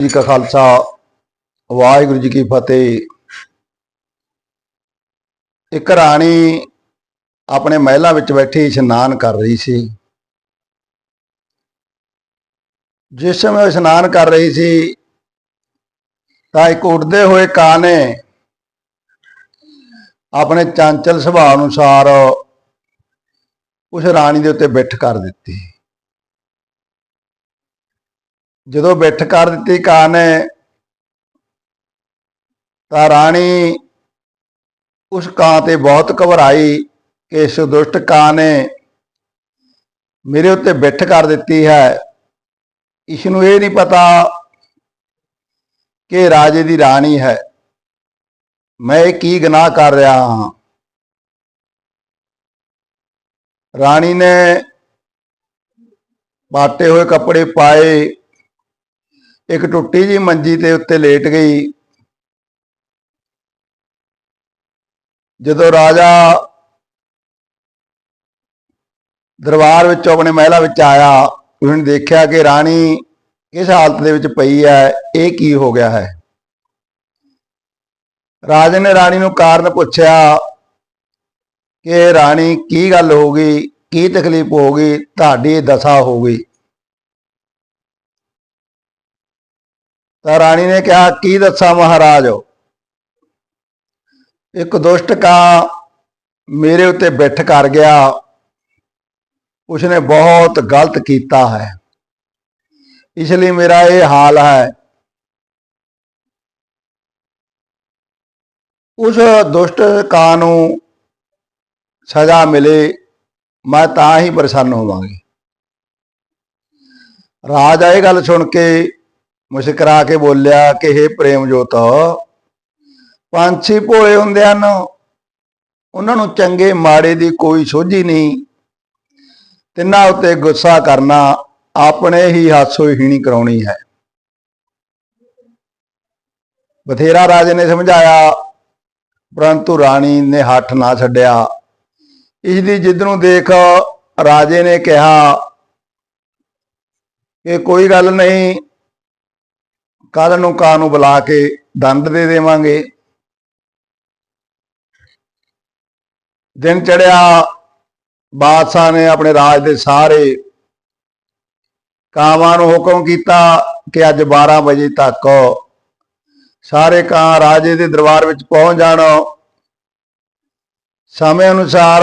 ਜੀ ਕਾ ਖਾਲਸਾ, ਵਾਹਿਗੁਰੂ ਜੀ ਕੀ ਫਤਿਹ। ਇੱਕ ਰਾਣੀ ਆਪਣੇ ਮਹਿਲਾ ਵਿੱਚ ਬੈਠੀ ਇਸ਼ਨਾਨ ਕਰ ਰਹੀ ਸੀ। ਜਿਸ ਸਮੇਂ ਉਹ ਇਸ਼ਨਾਨ ਕਰ ਰਹੀ ਸੀ, ਤਾਂ ਇੱਕ ਉੱਡਦੇ ਹੋਏ ਕਾਂ ਨੇ ਆਪਣੇ ਚਾਂਚਲ ਸੁਭਾਅ ਅਨੁਸਾਰ ਉਸ ਰਾਣੀ ਦੇ ਉੱਤੇ ਬਿੱਠ ਕਰ ਦਿੱਤੀ। ਜਦੋਂ ਬਿੱਠ ਕਰ ਦਿੱਤੀ ਕਾਂ ਨੇ, ਤਾਂ ਰਾਣੀ ਉਸ ਕਾਂ ਤੇ ਬਹੁਤ ਘਬਰਾਈ ਕਿ ਇਸ ਦੁਸ਼ਟ ਕਾਂ ਨੇ ਮੇਰੇ ਉੱਤੇ ਬਿੱਠ ਕਰ ਦਿੱਤੀ ਹੈ। ਇਸ ਨੂੰ ਇਹ ਨਹੀਂ ਪਤਾ ਕਿ ਰਾਜੇ ਦੀ ਰਾਣੀ ਹੈ। ਮੈਂ ਇਹ ਕੀ ਗੁਨਾਹ ਕਰ ਰਿਹਾ ਹਾਂ? ਰਾਣੀ ਨੇ ਬਾਟੇ ਹੋਏ ਕੱਪੜੇ ਪਾਏ। ਇੱਕ ਟੁੱਟੀ ਜੀ ਮੰਜੀ ਤੇ ਉੱਤੇ ਲੇਟ ਗਈ। ਜਦੋਂ ਰਾਜਾ ਦਰਬਾਰ ਵਿੱਚੋਂ ਆਪਣੇ ਮਹਿਲਾ ਵਿੱਚ ਆਇਆ ਉਸਨੇ ਦੇਖਿਆ ਕਿ ਰਾਣੀ ਕਿਸ ਹਾਲਤ ਦੇ ਵਿੱਚ ਪਈ ਹੈ, ਇਹ ਕੀ ਹੋ ਗਿਆ ਹੈ? ਰਾਜੇ ਨੇ ਰਾਣੀ ਨੂੰ ਕਾਰਨ ਪੁੱਛਿਆ ਕਿ ਰਾਣੀ ਕੀ ਗੱਲ ਹੋ ਗਈ, ਕੀ ਤਕਲੀਫ ਹੋ ਗਈ, ਤੁਹਾਡੀ ਦਸ਼ਾ ਹੋ ਗਈ। ਤਾਂ ਰਾਣੀ ਨੇ ਕਿਹਾ, ਕੀ ਦੱਸਾਂ ਮਹਾਰਾਜ? ਇੱਕ ਦੁਸ਼ਟ ਕਾਂ ਮੇਰੇ ਉੱਤੇ ਬਿੱਠ ਕਰ ਗਿਆ। ਉਸਨੇ ਬਹੁਤ ਗਲਤ ਕੀਤਾ ਹੈ। ਇਸ ਲਈ ਮੇਰਾ ਇਹ ਹਾਲ ਹੈ। ਉਸ ਦੁਸ਼ਟ ਕਾਂ ਨੂੰ ਸਜ਼ਾ ਮਿਲੇ, ਮੈਂ ਤਾਂ ਹੀ ਪ੍ਰਸੰਨ ਹੋਵਾਂਗੀ। ਰਾਜਾ, ਇਹ ਗੱਲ ਸੁਣ ਕੇ ਮੁਸਕਰਾ ਕੇ ਬੋਲਿਆ ਕਿ हे ਪ੍ਰੇਮ ਜੋਤ, ਪੰਛੀ ਭੋਲੇ ਹੁੰਦੇ ਹਨ। ਉਹਨਾਂ ਨੂੰ ਚੰਗੇ ਮਾੜੇ ਦੀ ਕੋਈ ਸੋਝੀ ਨਹੀਂ। ਤਿੰਨਾਂ ਉੱਤੇ ਗੁੱਸਾ ਕਰਨਾ ਆਪਣੇ ਹੀ ਹਾਸੋ ਹੀਣੀ ਕਰਾਉਣੀ ਹੈ। ਬਥੇਰਾ ਰਾਜੇ ਨੇ ਸਮਝਾਇਆ, ਪਰੰਤੂ ਰਾਣੀ ਨੇ ਹੱਥ ਨਾ ਛੱਡਿਆ। ਇਸ ਦੀ ਜਿੱਦ ਨੂੰ ਦੇਖ ਰਾਜੇ ਨੇ ਕਿਹਾ ਕਿ ਕੋਈ ਗੱਲ ਨਹੀਂ ਕੱਲ ਨੂੰ ਕਾਂ ਨੂੰ ਬੁਲਾ ਕੇ ਦੰਦ ਦੇ ਦੇਵਾਂਗੇ? ਦਿਨ ਚੜਿਆ, ਬਾਦਸ਼ਾਹ ਨੇ ਆਪਣੇ ਰਾਜ ਦੇ ਸਾਰੇ ਕਾਵਾਂ ਨੂੰ ਹੁਕਮ ਕੀਤਾ ਕਿ ਅੱਜ 12 ਵਜੇ ਤੱਕ ਸਾਰੇ ਕਾਂ ਰਾਜੇ ਦੇ ਦਰਬਾਰ ਵਿੱਚ ਪਹੁੰਚ ਜਾਣ। ਸਮੇਂ ਅਨੁਸਾਰ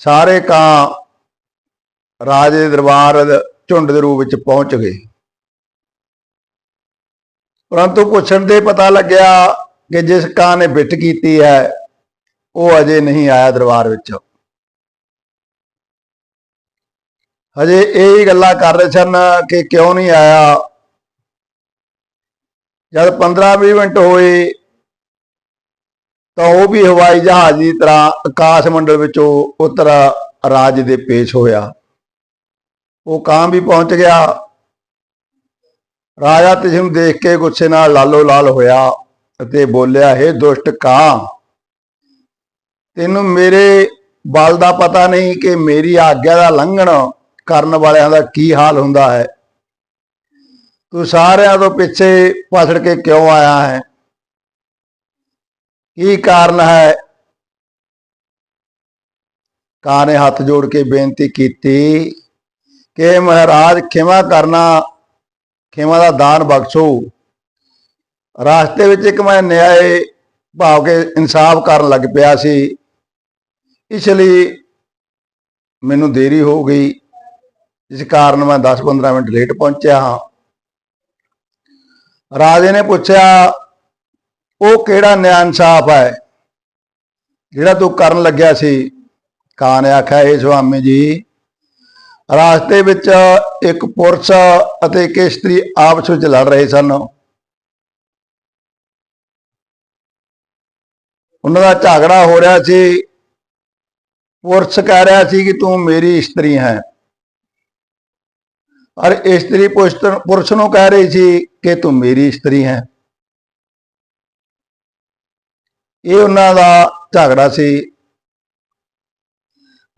ਸਾਰੇ ਕਾਂ ਰਾਜੇ ਦੇ ਦਰਬਾਰ ਝੁੰਡ ਦੇ ਰੂਪ ਵਿੱਚ ਪਹੁੰਚ ਗਏ। ਪਰੰਤੂ ਪੁੱਛਣ ਤੇ ਪਤਾ ਲੱਗਿਆ ਕਿ ਜਿਸ ਕਾਂ ਨੇ ਬਿੱਟ ਕੀਤੀ ਹੈ, ਉਹ ਅਜੇ ਨਹੀਂ ਆਇਆ ਦਰਬਾਰ ਵਿੱਚ। ਹਜੇ ਇਹ ਹੀ ਗੱਲਾਂ ਕਰ ਰਹੇ ਸਨ ਕਿ ਕਿਉਂ ਨਹੀਂ ਆਇਆ। ਜਦ 15-20 ਮਿੰਟ ਹੋਏ, ਤਾਂ ਉਹ ਵੀ ਹਵਾਈ ਜਹਾਜ਼ ਦੀ ਤਰ੍ਹਾਂ ਆਕਾਸ਼ ਮੰਡਲ ਵਿੱਚੋਂ ਉਤਰ ਰਾਜ ਦੇ ਪੇਸ਼ ਹੋਇਆ। ਉਹ ਕਾਂ ਵੀ ਪਹੁੰਚ ਗਿਆ। ਰਾਜਾ ਤਿਸ ਦੇਖ ਕੇ ਗੁੱਸੇ ਨਾਲ ਲਾਲੋ ਲਾਲ ਹੋਇਆ ਅਤੇ ਬੋਲਿਆ, ਹੈ ਦੁਸ਼ਟ ਕਾਂ, ਤੈਨੂੰ ਮੇਰੇ ਬਲ ਦਾ ਪਤਾ ਨਹੀਂ ਕਿ ਮੇਰੀ ਆਗਿਆ ਦਾ ਲੰਘਣ ਕਰਨ ਵਾਲਿਆਂ ਦਾ ਕੀ ਹਾਲ ਹੁੰਦਾ ਹੈ। ਤੂੰ ਸਾਰਿਆਂ ਤੋਂ ਪਿੱਛੇ ਪਛੜ ਕੇ ਕਿਉਂ ਆਇਆ ਹੈ? ਕੀ ਕਾਰਨ ਹੈ? ਕਾਂ ਨੇ ਹੱਥ ਜੋੜ ਕੇ ਬੇਨਤੀ ਕੀਤੀ ਕਿ ਮਹਾਰਾਜ ਖਿਮਾ ਕਰਨਾ ਖਿਮਾ ਦਾ ਦਾਨ ਬਖਸ਼ੋ। ਰਾਸਤੇ ਵਿੱਚ ਇੱਕ ਮੈਂ ਨਿਆਏ ਭਾਵ ਕੇ ਇਨਸਾਫ ਕਰਨ ਲੱਗ ਪਿਆ ਸੀ। ਇਸ ਲਈ ਮੈਨੂੰ ਦੇਰੀ ਹੋ ਗਈ, ਜਿਸ ਕਾਰਨ ਮੈਂ 10-15 ਮਿੰਟ ਲੇਟ ਪਹੁੰਚਿਆ ਹਾਂ। ਰਾਜੇ ਨੇ ਪੁੱਛਿਆ, ਉਹ ਕਿਹੜਾ ਨਿਆਂ ਇਨਸਾਫ ਹੈ? ਜਿਹੜਾ ਤੂੰ ਕਰਨ ਲੱਗਿਆ ਸੀ? ਕਾਂ ਨੇ ਆਖਿਆ, ਇਹ ਸੁਆਮੀ ਜੀ ਰਾਸਤੇ ਵਿੱਚ ਇੱਕ ਪੁਰਸ਼ ਅਤੇ ਇੱਕ ਇਸਤਰੀ ਆਪਸ ਵਿੱਚ ਲੜ ਰਹੇ ਸਨ। ਉਹਨਾਂ ਦਾ ਝਗੜਾ ਹੋ ਰਿਹਾ ਸੀ। ਪੁਰਸ਼ ਕਹਿ ਰਿਹਾ ਸੀ ਕਿ ਤੂੰ ਮੇਰੀ ਇਸਤਰੀ ਹੈ। ਔਰ ਇਸਤਰੀ ਪੁਸ਼ਤ- ਪੁਰਸ਼ ਨੂੰ ਕਹਿ ਰਹੀ ਸੀ ਕਿ ਤੂੰ ਮੇਰੀ ਇਸਤਰੀ ਹੈ। ਇਹ ਉਹਨਾਂ ਦਾ ਝਗੜਾ ਸੀ।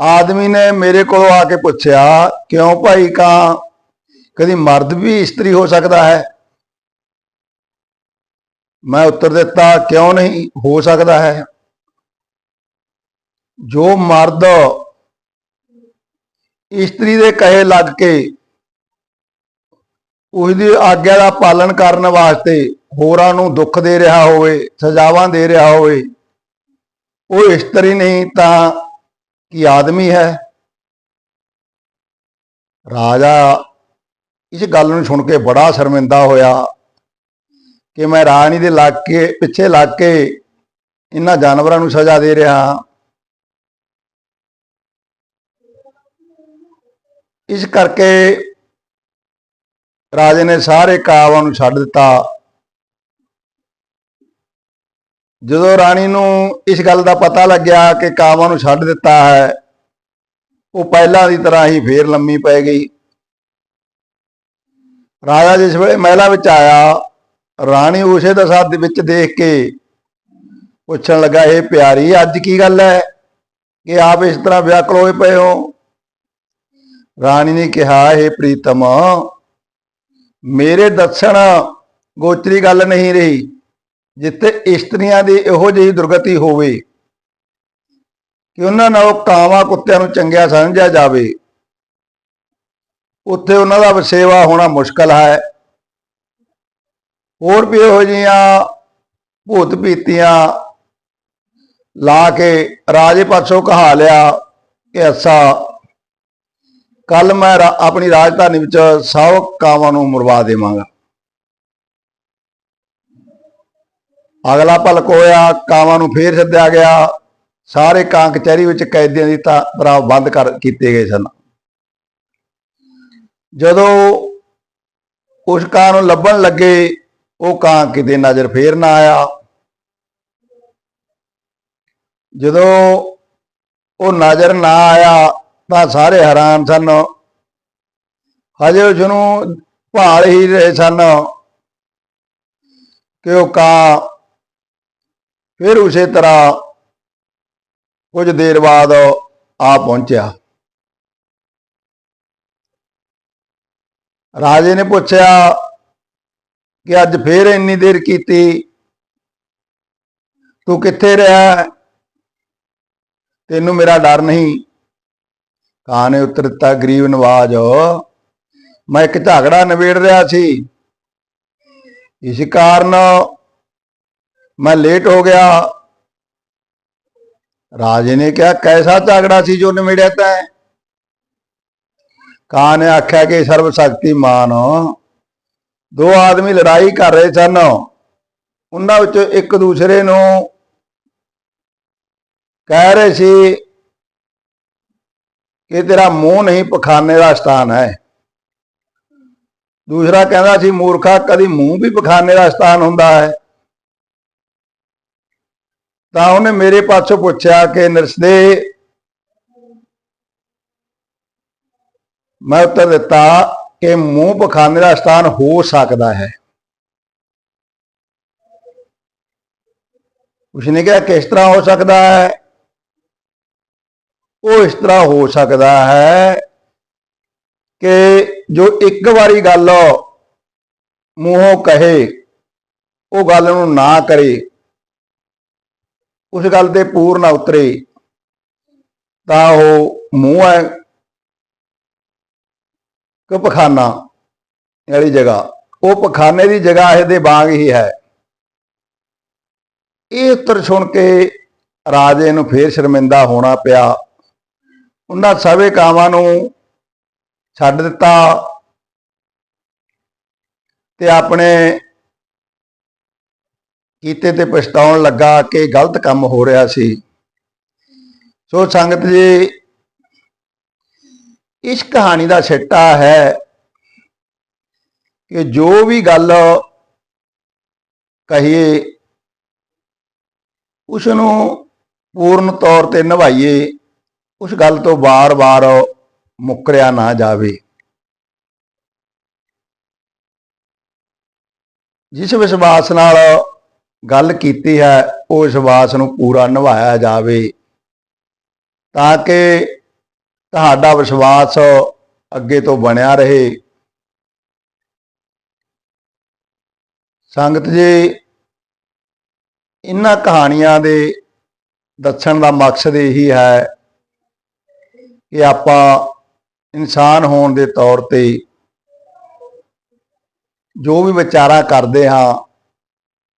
ਆਦਮੀ ਨੇ ਮੇਰੇ ਕੋਲ ਆ ਕੇ ਪੁੱਛਿਆ, ਕਿਉਂ ਭਾਈ ਕਾਂ? ਕਦੀ ਮਰਦ ਵੀ ਇਸਤਰੀ ਹੋ ਸਕਦਾ ਹੈ? ਮੈਂ ਉੱਤਰ ਦਿੱਤਾ, ਕਿਉਂ ਨਹੀਂ? ਹੋ ਸਕਦਾ ਹੈ। ਜੋ ਮਰਦ ਇਸਤਰੀ ਦੇ ਕਹੇ ਲੱਗ ਕੇ ਉਸ ਦੀ ਆਗਿਆ ਦਾ ਪਾਲਣ ਕਰਨ ਵਾਸਤੇ ਹੋਰਾਂ ਨੂੰ ਦੁੱਖ ਦੇ ਰਿਹਾ ਹੋਵੇ, ਸਜ਼ਾਵਾਂ ਦੇ ਰਿਹਾ ਹੋਵੇ, ਉਹ ਇਸਤਰੀ ਨਹੀਂ ਤਾਂ ਕੀ ਆਦਮੀ ਹੈ? ਰਾਜਾ, ਇਸ ਗੱਲ ਨੂੰ ਸੁਣ ਕੇ ਬੜਾ ਸ਼ਰਮਿੰਦਾ ਹੋਇਆ ਕਿ ਮੈਂ ਰਾਣੀ ਦੇ ਲੱਗ ਕੇ ਪਿੱਛੇ ਲੱਗ ਕੇ ਇਹਨਾਂ ਜਾਨਵਰਾਂ ਨੂੰ ਸਜ਼ਾ ਦੇ ਰਿਹਾ ਹਾਂ। ਇਸ ਕਰਕੇ ਰਾਜੇ ਨੇ ਸਾਰੇ ਕਾਵਾਂ ਨੂੰ ਛੱਡ ਦਿੱਤਾ। ਜਦੋਂ ਰਾਣੀ ਨੂੰ ਇਸ ਗੱਲ ਦਾ ਪਤਾ ਲੱਗਿਆ ਕਿ ਕਾਵਾਂ ਨੂੰ ਛੱਡ ਦਿੱਤਾ ਹੈ, ਉਹ ਪਹਿਲਾਂ ਦੀ ਤਰ੍ਹਾਂ ਹੀ ਫੇਰ ਲੰਮੀ ਪੈ ਗਈ। ਰਾਜਾ ਜਿਸ ਵੇਲੇ ਮਹਿਲਾ ਵਿੱਚ ਆਇਆ, ਰਾਣੀ ਉਸੇ ਦਸ਼ਾ ਦੇ ਵਿੱਚ ਦੇਖ ਕੇ ਪੁੱਛਣ ਲੱਗਾ ਇਹ ਪਿਆਰੀ, ਅੱਜ ਕੀ ਗੱਲ ਹੈ? ਕਿ ਆਪ ਇਸ ਤਰ੍ਹਾਂ ਵਿਆਕਲ ਹੋਏ ਪਏ ਹੋ? ਰਾਣੀ ਨੇ ਕਿਹਾ ਇਹ ਪ੍ਰੀਤਮ, ਮੇਰੇ ਦੱਸਣ ਗੋਚਰੀ ਗੱਲ ਨਹੀਂ ਰਹੀ। ਜਿੱਥੇ ਇਸਤਰੀਆਂ ਦੀ ਇਹੋ ਜਿਹੀ ਦੁਰਗਤੀ ਹੋਵੇ ਕਿ ਉਹਨਾਂ ਨਾਲ ਕਾਵਾਂ ਕੁੱਤਿਆਂ ਨੂੰ ਚੰਗਿਆ ਸਮਝਿਆ ਜਾਵੇ, ਉੱਥੇ ਉਹਨਾਂ ਦਾ ਵਸੇਵਾ ਹੋਣਾ ਮੁਸ਼ਕਲ ਹੈ। ਹੋਰ ਵੀ ਇਹੋ ਜਿਹੀਆਂ ਭੂਤ ਪੀਤੀਆਂ ਲਾ ਕੇ ਰਾਜੇ ਪਾਸੋਂ ਕਹਾ ਲਿਆ ਕਿ ਅੱਛਾ ਕੱਲ ਮੈਂ ਰਾ- ਆਪਣੀ ਰਾਜਧਾਨੀ ਵਿੱਚ ਸਭ ਕਾਵਾਂ ਨੂੰ ਮਰਵਾ ਦੇਵਾਂਗਾ। ਅਗਲਾ ਭਲਕ ਹੋਇਆ, ਕਾਵਾਂ ਨੂੰ ਫੇਰ ਸੱਦਿਆ ਗਿਆ। ਸਾਰੇ ਕਾਂ ਕਚਹਿਰੀ ਵਿੱਚ ਕੈਦੀਆਂ ਦੀ ਤਾਂ ਤਰਾਵ ਬੰਦ ਕਰ ਕੀਤੇ ਗਏ ਸਨ। ਜਦੋਂ ਉਸ ਕਾਂ ਨੂੰ ਲੱਭਣ ਲੱਗੇ, ਉਹ ਕਾਂ ਕਿਤੇ ਨਜ਼ਰ ਫੇਰ ਨਾ ਆਇਆ। ਜਦੋਂ ਉਹ ਨਜ਼ਰ ਨਾ ਆਇਆ, ਤਾਂ ਸਾਰੇ ਹੈਰਾਨ ਸਨ। ਹਜੇ ਉਸ ਨੂੰ ਭਾਲ ਹੀ ਰਹੇ ਸਨ ਕਿ ਉਹ ਕਾਂ ਫਿਰ ਉਸੇ ਤਰ੍ਹਾਂ ਕੁਝ ਦੇਰ ਬਾਅਦ ਆ ਪਹੁੰਚਿਆ। ਰਾਜੇ ਨੇ ਪੁੱਛਿਆ ਕਿ ਅੱਜ ਫੇਰ ਇੰਨੀ ਦੇਰ ਕੀਤੀ? ਤੂੰ ਕਿੱਥੇ ਰਿਹਾ? ਤੈਨੂੰ ਮੇਰਾ ਡਰ ਨਹੀਂ। ਕਾਂ ਨੇ ਉੱਤਰ ਦਿੱਤਾ, ਗਰੀਬ ਨਵਾਜ, ਮੈਂ ਇੱਕ ਝਗੜਾ ਨਿਬੇੜ ਰਿਹਾ ਸੀ। ਇਸ ਕਾਰਨ ਮੈਂ ਲੇਟ ਹੋ ਗਿਆ। ਰਾਜੇ ਨੇ ਕਿਹਾ, ਕੈਸਾ ਝਗੜਾ ਸੀ ਜੋ ਨਿਬੇੜਿਆ ਤੈਂ? ਕਾਂ ਨੇ ਆਖਿਆ ਕਿ ਸਰਬ ਸ਼ਕਤੀਮਾਨ ਦੋ ਆਦਮੀ ਲੜਾਈ ਕਰ ਰਹੇ ਸਨ। ਉਹਨਾਂ ਵਿੱਚੋਂ ਇੱਕ ਦੂਸਰੇ ਨੂੰ ਕਹਿ ਰਹੇ ਸੀ ਕਿ ਤੇਰਾ ਮੂੰਹ ਨਹੀਂ ਪਖਾਨੇ ਦਾ ਸਥਾਨ ਹੈ। ਦੂਸਰਾ ਕਹਿੰਦਾ ਸੀ, ਮੂਰਖਾ, ਕਦੀ ਮੂੰਹ ਵੀ ਪਖਾਨੇ ਦਾ ਸਥਾਨ ਹੁੰਦਾ ਹੈ? ਤਾਂ ਉਹਨੇ ਮੇਰੇ ਪਾਸੋਂ ਪੁੱਛਿਆ ਕਿ ਨਰਸਦੇ ਮੈਂ ਉੱਤਰ ਦਿੱਤਾ ਕਿ ਮੂੰਹ ਪਖਾਨੇ ਦਾ ਸਥਾਨ ਹੋ ਸਕਦਾ ਹੈ। ਉਸਨੇ ਕਿਹਾ, ਕਿਸ ਤਰ੍ਹਾਂ ਹੋ ਸਕਦਾ ਹੈ? ਉਹ ਇਸ ਤਰ੍ਹਾਂ ਹੋ ਸਕਦਾ ਹੈ ਕਿ ਜੋ ਇੱਕ ਵਾਰੀ ਗੱਲ ਮੂੰਹੋਂ ਕਹੇ, ਉਹ ਗੱਲ ਨੂੰ ਨਾ ਕਰੇ ਉਸ ਗੱਲ ਤੇ ਪੂਰ ਨਾ ਉਤਰੇ, ਤਾਂ ਉਹ ਮੂੰਹ ਹੈ ਕਿ ਪਖਾਨਾ ਵਾਲੀ ਜਗ੍ਹਾ। ਉਹ ਪਖਾਨੇ ਦੀ ਜਗ੍ਹਾ ਇਹਦੇ ਬਾਗ ਹੀ ਹੈ। ਇਹ ਉੱਤਰ ਸੁਣ ਕੇ ਰਾਜੇ ਨੂੰ ਫੇਰ ਸ਼ਰਮਿੰਦਾ ਹੋਣਾ ਪਿਆ। ਉਹਨਾਂ ਸਭੇ ਕਾਵਾਂ ਨੂੰ ਛੱਡ ਦਿੱਤਾ ਤੇ ਆਪਣੇ ਕੀਤੇ ਤੇ ਪਛਤਾਉਣ ਲੱਗਾ ਕਿ ਗਲਤ ਕੰਮ ਹੋ ਰਿਹਾ ਸੀ। ਸੋ ਸੰਗਤ ਜੀ, ਇਸ ਕਹਾਣੀ ਦਾ ਸਿੱਟਾ ਹੈ ਕਿ ਜੋ ਵੀ ਗੱਲ ਕਹੀਏ ਉਸ ਨੂੰ ਪੂਰਨ ਤੌਰ ਤੇ ਨਿਭਾਈਏ, ਉਸ ਗੱਲ ਤੋਂ ਬਾਰ-ਬਾਰ ਮੁੱਕਰਿਆ ਨਾ ਜਾਵੇ। ਜਿਸ ਵਿਸ਼ਵਾਸ ਨਾਲ ਗੱਲ ਕੀਤੀ ਹੈ, ਉਹ ਵਿਸ਼ਵਾਸ ਨੂੰ ਪੂਰਾ ਨਿਭਾਇਆ ਜਾਵੇ। ਤਾਂ ਕਿ ਤੁਹਾਡਾ ਵਿਸ਼ਵਾਸ ਅੱਗੇ ਤੋਂ ਬਣਿਆ ਰਹੇ। ਸੰਗਤ ਜੀ, ਇਹਨਾਂ ਕਹਾਣੀਆਂ ਦੇ ਦੱਸਣ ਦਾ ਮਕਸਦ ਇਹੀ ਹੈ ਕਿ ਆਪਾਂ ਇਨਸਾਨ ਹੋਣ ਦੇ ਤੌਰ ਤੇ ਜੋ ਵੀ ਵਿਚਾਰਾ ਕਰਦੇ ਹਾਂ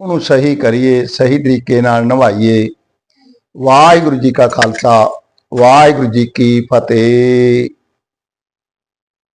ਉਹਨੂੰ ਸਹੀ ਕਰੀਏ, ਸਹੀ ਤਰੀਕੇ ਨਾਲ ਨਿਭਾਈਏ ਵਾਹਿਗੁਰੂ ਜੀ ਕਾ ਖਾਲਸਾ, ਵਾਹਿਗੁਰੂ ਜੀ ਕੀ ਫਤਿਹ।